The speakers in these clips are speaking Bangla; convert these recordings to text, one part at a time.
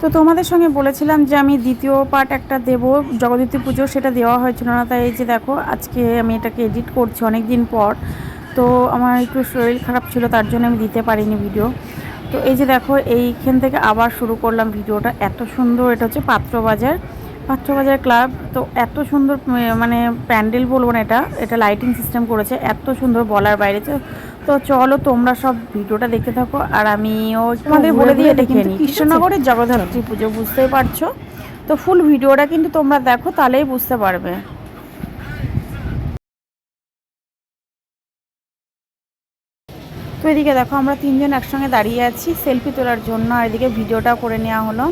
তো তোমাদের সঙ্গে বলেছিলাম যে আমি দ্বিতীয় পার্ট একটা দেব, জগদ্ধাত্রী পুজো সেটা দেওয়া হয়েছিল না, তাই এই যে দেখো, আজকে আমি এটাকে এডিট করছি অনেক দিন পর। তো আমার একটু শরীর খারাপ ছিল, তার জন্য আমি দিতে পারিনি ভিডিও তো এই যে দেখো, এইখান থেকে আবার শুরু করলাম ভিডিওটা এত সুন্দর, এটা হচ্ছে পাত্রবাজার। পাত্রবাজার ক্লাব তো এত সুন্দর মানে প্যান্ডেল বলব না এটা এটা লাইটিং সিস্টেম করেছে এত সুন্দর বলার বাইরে। তো চলো তোমরা সব ভিডিওটা দেখতে থাকো আর আমিও তোমাদের বলে দিই এটা কিন্তু কৃষ্ণনগরের জগদ্ধাত্রী পুজো বুঝতেই পারছ? তো ফুল ভিডিওটা কিন্তু তোমরা দেখো তাহলেই বুঝতে পারবে। তো এদিকে দেখো আমরা তিনজন একসঙ্গে দাঁড়িয়ে আছি সেলফি তোলার জন্য আর এদিকে ভিডিওটা করে নেওয়া হলো।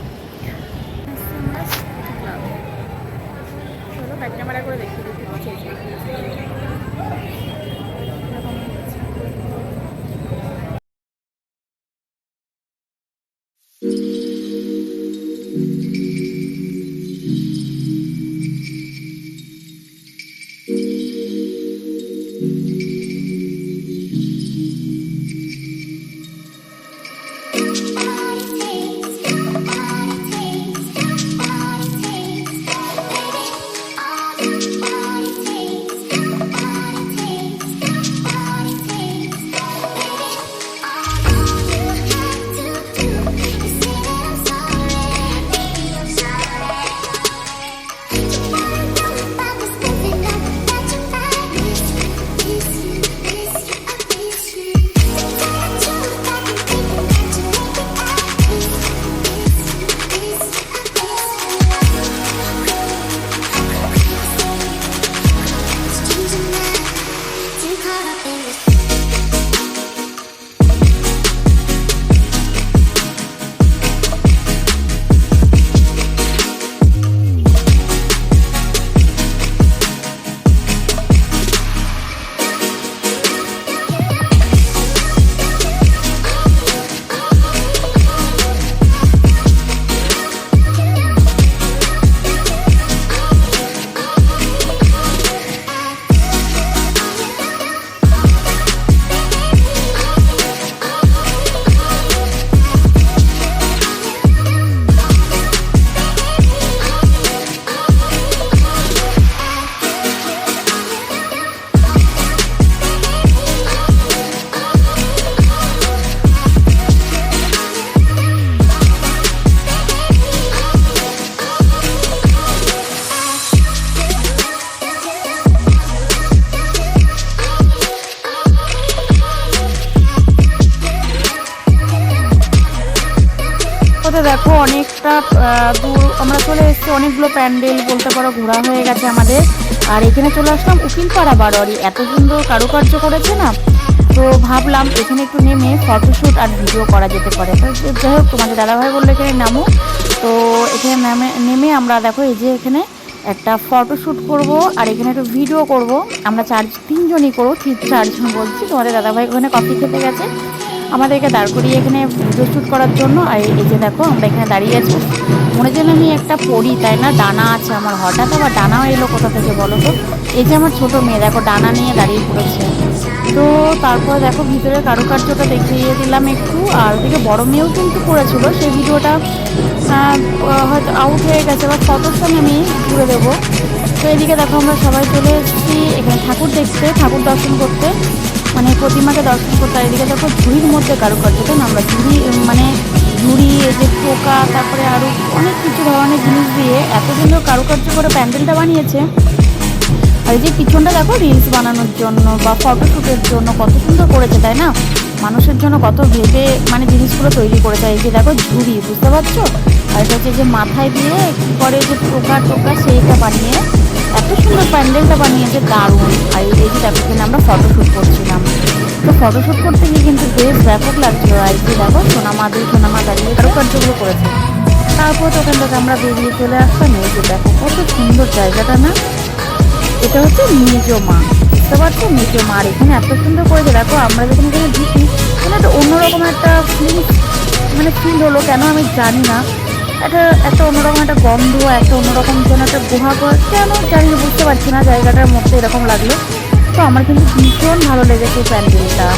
দূর, আমরা চলে এসেছি অনেকগুলো প্যান্ডেল, বলতে পারো ঘোরা হয়ে গেছে আমাদের। আর এখানে চলে আসলাম উকিলপাড়া বারোয়ারি। এত সুন্দর কারুকার্য করেছে না? তো ভাবলাম এখানে একটু নেমে ফটোশ্যুট আর ভিডিও করা যেতে পারে। যাই হোক, তোমাদের দাদাভাই বলল এখানে নামো। তো এখানে নামে, নেমে আমরা দেখো এই যে এখানে একটা ফটোশ্যুট করব আর এখানে একটু ভিডিও করব। আমরা চার তিনজনই করব ঠিক চারজন বলছি? তোমাদের দাদাভাই ওখানে কফি খেতে গেছে। আমাদেরকে দাঁড় করিয়ে এখানে শ্যুট করার জন্য, আর এই যে দেখো, আমরা এখানে দাঁড়িয়ে আছি। মনে যেন আমি একটা পড়ি তাই না? ডানা আছে আমার, হঠাৎ আবার ডানাও এলো কোথা থেকে বলো তো? এই যে আমার ছোট মেয়ে, দেখো, ডানা নিয়ে দাঁড়িয়ে পড়েছে। তো তারপর দেখো ভিতরে কারুকার্যটা দেখিয়ে দিলাম একটু, আর ওদিকে বড় মেয়েও কিন্তু করেছিল সেই ভিডিওটা হয়তো আউট হয়ে গেছে, বা ফটোর সঙ্গে আমি ঘুরে দেবো। তো এদিকে দেখো, আমরা সবাই চলে এসেছি, এখানে ঠাকুর দেখতে, ঠাকুর দর্শন করতে। মানে প্রতিমাকে দর্শন করতে আর এদিকে দেখো ঝুড়ির মধ্যে কারুকার্যটা আমরা ঝুড়ি মানে ঝুড়ি যে পোকা তারপরে আরও অনেক কিছু ধরনের জিনিস দিয়ে এত সুন্দর কারুকার্য করে প্যান্ডেলটা বানিয়েছে। আর এই যে পিছনটা দেখো রিলস বানানোর জন্য বা ফটোশ্যুটের জন্য কত সুন্দর করেছে, তাই না? মানুষের জন্য কত ভেবে মানে জিনিসগুলো তৈরি করেছে। এই যে দেখো ঝুড়ি, বুঝতে পারছ? আর এটা হচ্ছে যে মাথায় দিয়ে কী করে যে টোকা টোকা সেইটা বানিয়ে এত সুন্দর প্যান্ডেলটা বানিয়েছে, দারুণ। আর এই দেখো, এখানে আমরা ফটোশ্যুট করছিলাম। তো ফটোশ্যুট করতে গিয়ে কিন্তু বেশ ব্যাপক লাগছিল। আর যে দেখো সোনামা দুই সোনামা দাঁড়িয়ে কারুকার্যগুলো করেছে। তারপর ওখান থেকে আমরা বেরিয়ে চলে আসতাম এই যে দেখো, কত সুন্দর জায়গাটা না? এটা হচ্ছে মেজো মা। বুঝতে পারছ? মেজো মা। আর এখানে এত সুন্দর করেছে। দেখো, আমরা যখন এখানে ঢুকি এখানে একটা অন্যরকম একটা ফিল মানে ফিল হলো। কেন আমি জানি না। একটা একটা অন্যরকম একটা গন্ধ একটা অন্যরকম যেন একটা গুহা কেন জানি বুঝতে পারছি না জায়গাটার মধ্যে এরকম লাগল। তো আমার কিন্তু ভীষণ ভালো লেগেছে প্যান্ডেলটা।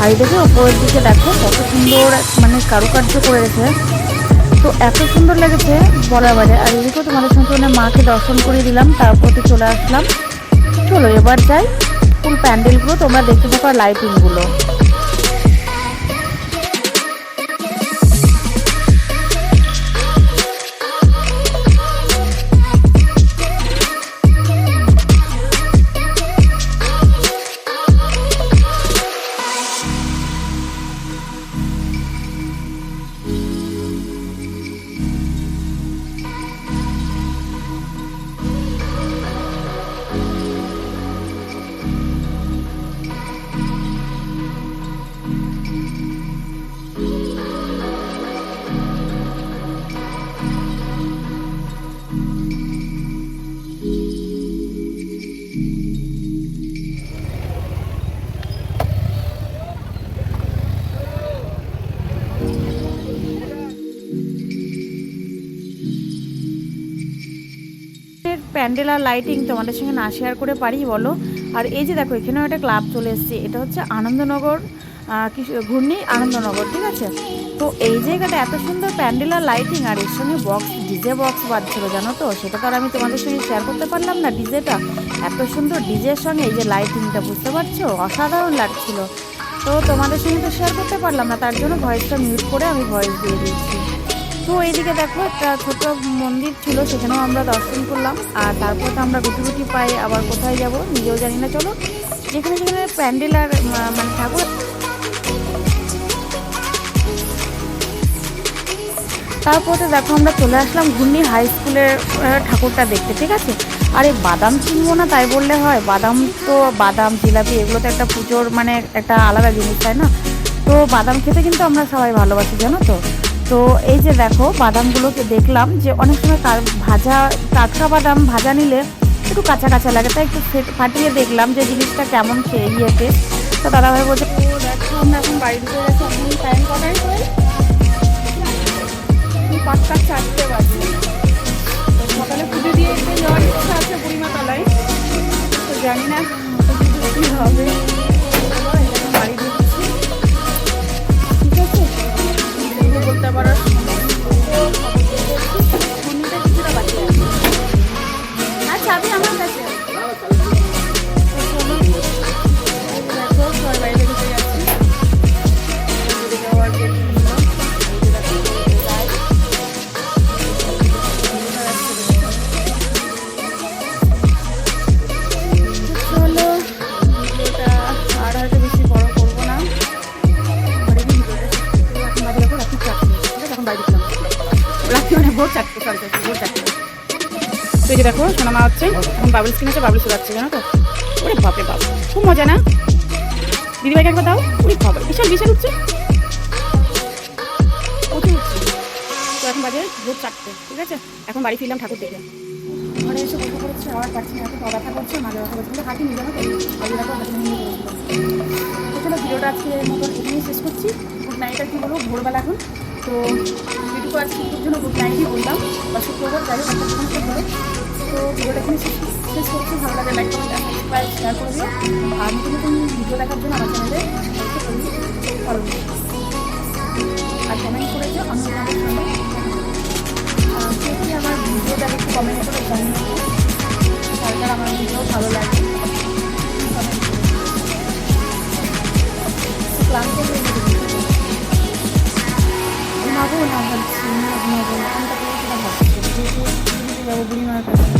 আর এদিকে ওপরের দিকে দেখো, কত সুন্দর মানে কারুকার্য করে রেখেছে তো এত সুন্দর লেগেছে বলা বাইরে। আর এদিকেও তোমাদের সঙ্গে মাকে দর্শন করে দিলাম, তারপর তো চলে আসলাম। চলো, এবার যাই ফুল প্যান্ডেলগুলো, তোমরা দেখতে আর লাইটিংগুলো প্যান্ডেল আর লাইটিং তোমাদের সঙ্গে না শেয়ার করে পারি বলো। আর এই যে দেখো এখানেও একটা ক্লাব চলে এসেছে। এটা হচ্ছে আনন্দনগর কি ঘূর্ণি আনন্দনগর ঠিক আছে? তো এই জায়গাটা এত সুন্দর প্যান্ডেল আর লাইটিং আর এর সঙ্গে বক্স ডিজে বক্স বাজছিল জানো তো? সেটা তো আর আমি তোমাদের সঙ্গে শেয়ার করতে পারলাম না ডিজেটা এত সুন্দর ডিজের সঙ্গে এই যে লাইটিংটা বুঝতে পারছ? অসাধারণ লাগছিল। তো তোমাদের সঙ্গে তো শেয়ার করতে পারলাম না তার জন্য ভয়েসটা মিউট করে আমি ভয়েস দিয়ে দিচ্ছি। তো এইদিকে দেখো একটা ছোট মন্দির ছিল, সেখানেও আমরা দর্শন করলাম। আর তারপর তো আমরা গুটি গুটি পাই আবার কোথায় যাব নিজেও জানি না, চলো। যেখানে যেখানে প্যান্ডেল আর মানে ঠাকুর তারপরে দেখো আমরা চলে আসলাম ঘূর্ণি হাই স্কুলের ঠাকুরটা দেখতে, ঠিক আছে? আর এই বাদাম চিনবো না তাই বললে হয়। বাদাম তো বাদাম, জিলাপি, এগুলো তো একটা পুজোর মানে একটা আলাদা জিনিস, তাই না? তো বাদাম খেতে কিন্তু আমরা সবাই ভালোবাসি, জানো তো? তো এই যে দেখো, বাদামগুলোকে দেখলাম যে অনেক সময় ভাজা টাটকা বাদাম ভাজা নিলে একটু কাঁচা কাঁচা লাগে। তাই একটু ফাটিয়ে দেখলাম যে জিনিসটা কেমন খেয়ে ইয়েতে। তো দাদাভাই বলছে তো জানি না আছে এখন বাড়ি রাত্রি মানে ভোর চারটে সরি সরি ভোর চারটে। তো এই হচ্ছে, এখন বাবলস কিনেছে বাবলস উড়াচ্ছে জানো তো? ওরে বাপরে বাপ, খুব মজা না? দিদিভাইকে একবার দাও, ওরে বাবা বিশাল বিশাল উঠছে প্রচুর উঠছে তো এখন বাজে ভোর চারটে, ঠিক আছে? এখন বাড়ি ফিরলাম ঠাকুর দেখে ঘরে এসে বসে পড়েছে, আবার পাচ্ছি না, তো ব্যথা করছে, মাঝে ব্যথা করছে হাঁটি নিয়ে যাব তো চলো, ভিডিওটা আজকে মতন এখানেই শেষ করছি। গুড নাইট আর কি বলব, ভোরবেলা এখন। তো ভিডিও আজকে জন্য গুড নাইটই বললাম। বা শুক্রবার যাই হোক, একটা সমস্যা তো ভিডিওটা এখানে শেষ করছি। ভালো লাগে লাইক শেয়ার করে আর নতুন নতুন ভিডিও দেখার জন্য আমার চ্যানেলে ফলো আর কমেন্ট করে দিও, আমি আমার ভিডিওটা একটু কমেন্ট করে জানিয়ে আমার ভিডিও ভালো লাগে ugly nga.